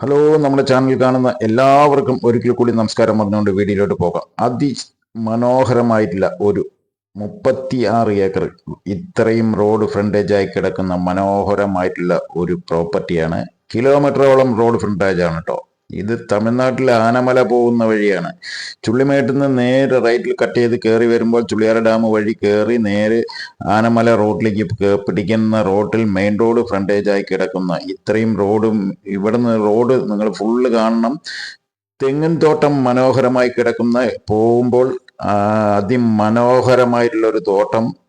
Hello നമ്മുടെ channel കാണുന്ന എല്ലാവർക്കും ഒരിക്കൽ കൂടി നമസ്കാരം പറഞ്ഞുകൊണ്ട് വീഡിയോയിലോട്ട് പോകാം. അതി മനോഹരമായിട്ടുള്ള ഒരു മുപ്പത്തി ആറ് ഏക്കർ ഇത്രയും റോഡ് ഫ്രണ്ടേജ് ആയി കിടക്കുന്ന മനോഹരമായിട്ടുള്ള ഒരു പ്രോപ്പർട്ടിയാണ് കിലോമീറ്ററോളം റോഡ് ഫ്രണ്ടേജ് ആണ് കേട്ടോ ഇത് തമിഴ്നാട്ടിലെ ആനമല പോകുന്ന വഴിയാണ്. ചുള്ളിമേട്ടിൽ നിന്ന് നേരെ റൈറ്റിൽ കട്ട് ചെയ്ത് കയറി വരുമ്പോൾ ചുള്ളിയാര ഡാം വഴി കയറി നേരെ ആനമല റോഡിലേക്ക് പിടിക്കുന്ന റോഡിൽ മെയിൻ റോഡ് ഫ്രണ്ടേജ് ആയി കിടക്കുന്ന. ഇത്രയും റോഡും ഇവിടുന്ന് റോഡ് നിങ്ങൾ ഫുള്ള് കാണണം. തെങ്ങിൻ തോട്ടം മനോഹരമായി കിടക്കുന്ന പോകുമ്പോൾ അതിമനോഹരമായിട്ടുള്ള ഒരു തോട്ടം.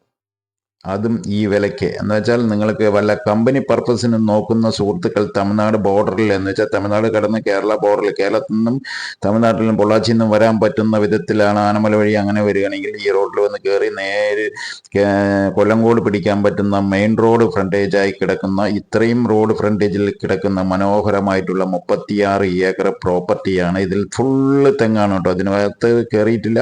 അതും ഈ വിലയ്ക്ക്. എന്ന് വെച്ചാൽ നിങ്ങൾക്ക് വല്ല കമ്പനി പർപ്പസിന് നോക്കുന്ന സുഹൃത്തുക്കൾ തമിഴ്നാട് ബോർഡറിൽ എന്ന് വെച്ചാൽ തമിഴ്നാട് കടന്ന് കേരള ബോർഡറിൽ കേരളത്തിൽ നിന്നും തമിഴ്നാട്ടിലും പൊള്ളാച്ചിയിൽ നിന്നും വരാൻ പറ്റുന്ന വിധത്തിലാണ് ആനമല വഴി അങ്ങനെ വരികയാണെങ്കിൽ ഈ റോഡിൽ വന്ന് കയറി നേരെ കൊല്ലങ്കോട് പിടിക്കാൻ പറ്റുന്ന മെയിൻ റോഡ് ഫ്രണ്ടേജായി കിടക്കുന്ന ഇത്രയും റോഡ് ഫ്രണ്ടേജിൽ കിടക്കുന്ന മനോഹരമായിട്ടുള്ള മുപ്പത്തിയാറ് ഏക്കർ പ്രോപ്പർട്ടിയാണ് ഇതിൽ ഫുള്ള് തെങ്ങാണ് കേട്ടോ. അതിനകത്ത് കയറിയിട്ടില്ല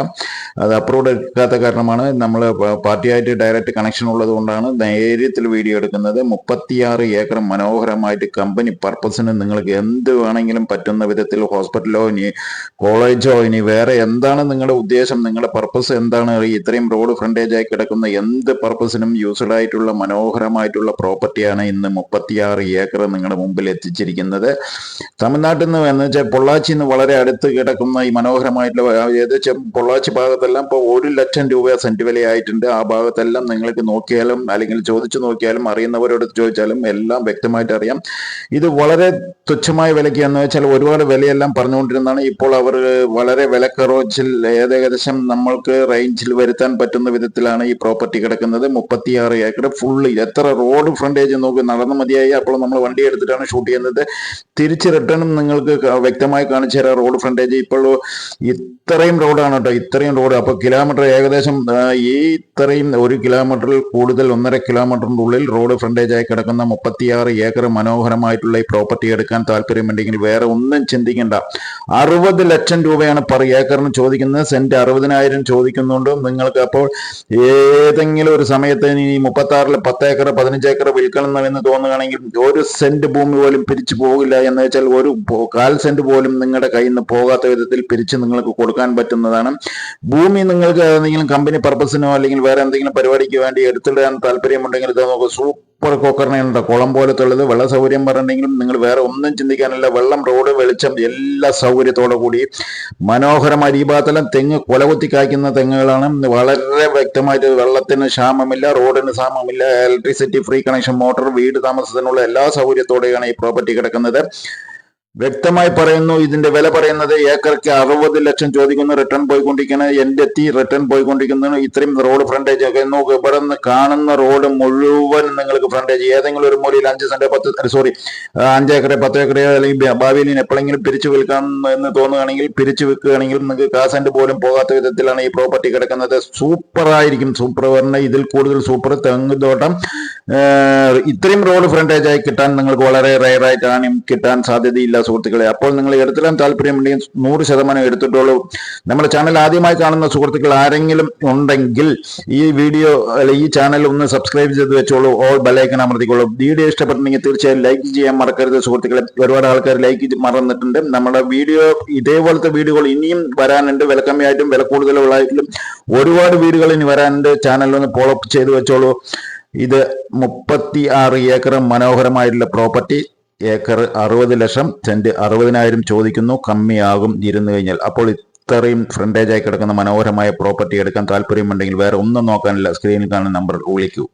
അത് അപ്രൂവ് എടുക്കാത്ത കാരണമാണ് നമ്മൾ പാർട്ടിയായിട്ട് ഡയറക്റ്റ് കണക്ഷൻ ഉള്ളത് കൊണ്ടാണ് നേരത്തിൽ വീഡിയോ എടുക്കുന്നത്. മുപ്പത്തിയാറ് ഏക്കർ മനോഹരമായിട്ട് കമ്പനി പർപ്പസിന് നിങ്ങൾക്ക് എന്ത് വേണമെങ്കിലും പറ്റുന്ന വിധത്തിൽ ഹോസ്പിറ്റലോ ഇനി കോളേജോ ഇനി വേറെ എന്താണ് നിങ്ങളുടെ ഉദ്ദേശം? നിങ്ങളുടെ പർപ്പസ് എന്താണ്? ഇത്രയും റോഡ് ഫ്രണ്ടേജ് ആയി കിടക്കുന്ന എന്ത് പർപ്പസിനും യൂസ്ഡ് ആയിട്ടുള്ള മനോഹരമായിട്ടുള്ള പ്രോപ്പർട്ടിയാണ് ഇന്ന് മുപ്പത്തിയാറ് ഏക്കർ നിങ്ങളുടെ മുമ്പിൽ എത്തിച്ചിരിക്കുന്നത്. തമിഴ്നാട്ടിൽ നിന്ന് എന്ന് വെച്ചാൽ പൊള്ളാച്ചിയിൽ നിന്ന് വളരെ അടുത്ത് കിടക്കുന്ന ഈ മനോഹരമായിട്ടുള്ള ഏകദേശം പൊള്ളാച്ചി ഭാഗത്തെല്ലാം ഇപ്പോൾ ഒരു ലക്ഷം രൂപ സെന്റ് വിലയായിട്ടുണ്ട്. ആ ഭാഗത്തെല്ലാം നിങ്ങൾക്ക് നോക്കിയാലും അല്ലെങ്കിൽ ചോദിച്ചു നോക്കിയാലും അറിയുന്നവരോട് ചോദിച്ചാലും എല്ലാം വ്യക്തമായിട്ട് അറിയാം. ഇത് വളരെ തുച്ഛമായ വിലയ്ക്ക് എന്ന് വെച്ചാൽ ഒരുപാട് വിലയെല്ലാം പറഞ്ഞുകൊണ്ടിരുന്നതാണ്. ഇപ്പോൾ അവർ വളരെ വിലക്കറോച്ചിൽ ഏകദേശം നമ്മൾക്ക് റേഞ്ചിൽ വരുത്താൻ പറ്റുന്ന വിധത്തിലാണ് ഈ പ്രോപ്പർട്ടി കിടക്കുന്നത്. മുപ്പത്തിയാറ് ഏക്കർ ഫുള്ള് എത്ര റോഡ് ഫ്രണ്ടേജ് നോക്കി നടന്നു മതിയായി അപ്പോൾ നമ്മൾ വണ്ടി എടുത്തിട്ടാണ് ഷൂട്ട് ചെയ്യുന്നത്. തിരിച്ച് റിട്ടേണും നിങ്ങൾക്ക് വ്യക്തമായി കാണിച്ചു തരാം റോഡ് ഫ്രണ്ടേജ് ഇപ്പോൾ ഇത്രയും റോഡാണ് കേട്ടോ. ഇത്രയും റോഡ് അപ്പൊ കിലോമീറ്റർ ഏകദേശം ഈ ഇത്രയും ഒരു കിലോമീറ്ററിൽ കൂടുതൽ ഒന്നര കിലോമീറ്ററിന്റെ ഉള്ളിൽ റോഡ് ഫ്രണ്ടേജായി കിടക്കുന്ന മുപ്പത്തിയാറ് ഏക്കർ മനോഹരമായിട്ടുള്ള ഈ പ്രോപ്പർട്ടി എടുക്കാൻ താല്പര്യമുണ്ടെങ്കിൽ വേറെ ഒന്നും ചിന്തിക്കേണ്ട. അറുപത് ലക്ഷം രൂപയാണ് പെർ ഏക്കറിന് ചോദിക്കുന്നത്. സെന്റ് അറുപതിനായിരം ചോദിക്കുന്നുണ്ട്. നിങ്ങൾക്ക് അപ്പോൾ ഏതെങ്കിലും ഒരു സമയത്ത് ഈ മുപ്പത്തി ആറിൽ പത്ത് ഏക്കർ പതിനഞ്ച് ഏക്കർ വിൽക്കണം എന്ന് തോന്നുകയാണെങ്കിൽ ഒരു സെന്റ് ഭൂമി പോലും പിരിച്ചു പോകില്ല എന്ന് വെച്ചാൽ ഒരു കാൽ സെന്റ് പോലും നിങ്ങളുടെ കയ്യിൽ നിന്ന് പോകാത്ത വിധത്തിൽ പിരിച്ച് നിങ്ങൾക്ക് കൊടുക്കാൻ പറ്റുന്നതാണ്. ഭൂമി നിങ്ങൾക്ക് ഏതെങ്കിലും കമ്പനി പർപ്പസിനോ അല്ലെങ്കിൽ വേറെ എന്തെങ്കിലും പരിപാടിക്ക് വേണ്ടി എടുത്തിടാൻ താല്പര്യമുണ്ടെങ്കിൽ ഇത് നമുക്ക് സൂപ്പർ കോക്കറിനുണ്ട് കുളം പോലെ ഉള്ളത് വെള്ള സൗകര്യം പറഞ്ഞിട്ടുണ്ടെങ്കിലും നിങ്ങൾ വേറെ ഒന്നും ചിന്തിക്കാനില്ല. വെള്ളം റോഡ് വെളിച്ചം എല്ലാ സൗകര്യത്തോടു കൂടി മനോഹരമായ ഈ ഭാഗത്തെല്ലാം തെങ്ങ് കൊലകുത്തി കായ്ക്കുന്ന തെങ്ങുകളാണ്. വളരെ വ്യക്തമായിട്ട് വെള്ളത്തിന് ക്ഷാമമില്ല റോഡിന് ക്ഷാമമില്ല ഇലക്ട്രിസിറ്റി ഫ്രീ കണക്ഷൻ മോട്ടോർ വീട് താമസത്തിനുള്ള എല്ലാ സൗകര്യത്തോടെയാണ് ഈ പ്രോപ്പർട്ടി കിടക്കുന്നത്. വ്യക്തമായി പറയുന്നു ഇതിന്റെ വില പറയുന്നത് ഏക്കർക്ക് അറുപത് ലക്ഷം ചോദിക്കുന്നു റിട്ടേൺ പോയിക്കൊണ്ടിരിക്കുന്നത് എന്റെ എത്തി റിട്ടേൺ പോയിക്കൊണ്ടിരിക്കുന്നു ഇത്രയും റോഡ് ഫ്രണ്ടേജ് ഒക്കെ നോക്ക് ഇവിടെ നിന്ന് കാണുന്ന റോഡ് മുഴുവൻ നിങ്ങൾക്ക് ഫ്രണ്ടേജ് ഏതെങ്കിലും ഒരു മൂലയിൽ അഞ്ച് സെന്റ് പത്ത് സോറി അഞ്ച് ഏക്കറെ പത്ത് ഏക്കറെ അല്ലെങ്കിൽ ഭാവിയിൽ എപ്പോഴെങ്കിലും പിരിച്ചു വിൽക്കാം എന്ന് തോന്നുകയാണെങ്കിൽ പിരിച്ചു വിൽക്കുകയാണെങ്കിൽ നിങ്ങൾക്ക് കാസന്റ് പോലും പോകാത്ത വിധത്തിലാണ് ഈ പ്രോപ്പർട്ടി കിടക്കുന്നത്. സൂപ്പർ ആയിരിക്കും സൂപ്പർ പറഞ്ഞാൽ ഇതിൽ കൂടുതൽ സൂപ്പർ തെങ്ങ് തോട്ടം ഏഹ് ഇത്രയും റോഡ് ഫ്രണ്ടേജ് ആയി കിട്ടാൻ നിങ്ങൾക്ക് വളരെ റയർ ആയിട്ടാണ് കിട്ടാൻ സാധ്യതയില്ല സുഹൃത്തുക്കളെ. അപ്പോൾ നിങ്ങൾ എടുത്തിടാൻ താല്പര്യമുണ്ടെങ്കിൽ നൂറ് ശതമാനം എടുത്തിട്ടുള്ളൂ നമ്മുടെ ചാനൽ ആദ്യമായി കാണുന്ന സുഹൃത്തുക്കൾ ആരെങ്കിലും ഉണ്ടെങ്കിൽ ഈ വീഡിയോ അല്ലെ ഈ ചാനൽ ഒന്ന് സബ്സ്ക്രൈബ് ചെയ്ത് വെച്ചോളൂ. ഓൾ ബലൈക്കൻ അമർത്തിക്കോളൂ വീഡിയോ ഇഷ്ടപ്പെട്ടിട്ടുണ്ടെങ്കിൽ തീർച്ചയായും ലൈക്ക് ചെയ്യാൻ മറക്കരുത് സുഹൃത്തുക്കളെ. ഒരുപാട് ആൾക്കാർ ലൈക്ക് മറന്നിട്ടുണ്ട്. നമ്മുടെ വീഡിയോ ഇതേപോലത്തെ വീഡിയോകൾ ഇനിയും വരാനുണ്ട്. വില കമ്മിയായിട്ടും വില കൂടുതലുള്ളതായിട്ടും ഒരുപാട് വീടുകൾ ഇനി വരാനുണ്ട്. ചാനൽ ഒന്ന് ഫോളോ അപ്പ് ചെയ്ത് വെച്ചോളൂ. ഇത് മുപ്പത്തി ആറ് ഏക്കർ മനോഹരമായിട്ടുള്ള പ്രോപ്പർട്ടി. ഏക്കർ അറുപത് ലക്ഷം സെന്റ് അറുപതിനായിരം ചോദിക്കുന്നു. കമ്മിയാകും ഇരുന്നു കഴിഞ്ഞാൽ. അപ്പോൾ ഇത്രയും ഫ്രണ്ടേജായി കിടക്കുന്ന മനോഹരമായ പ്രോപ്പർട്ടി എടുക്കാൻ താല്പര്യമുണ്ടെങ്കിൽ വേറെ ഒന്നും നോക്കാനില്ല. സ്ക്രീനിൽ കാണുന്ന നമ്പർ വിളിക്കൂ.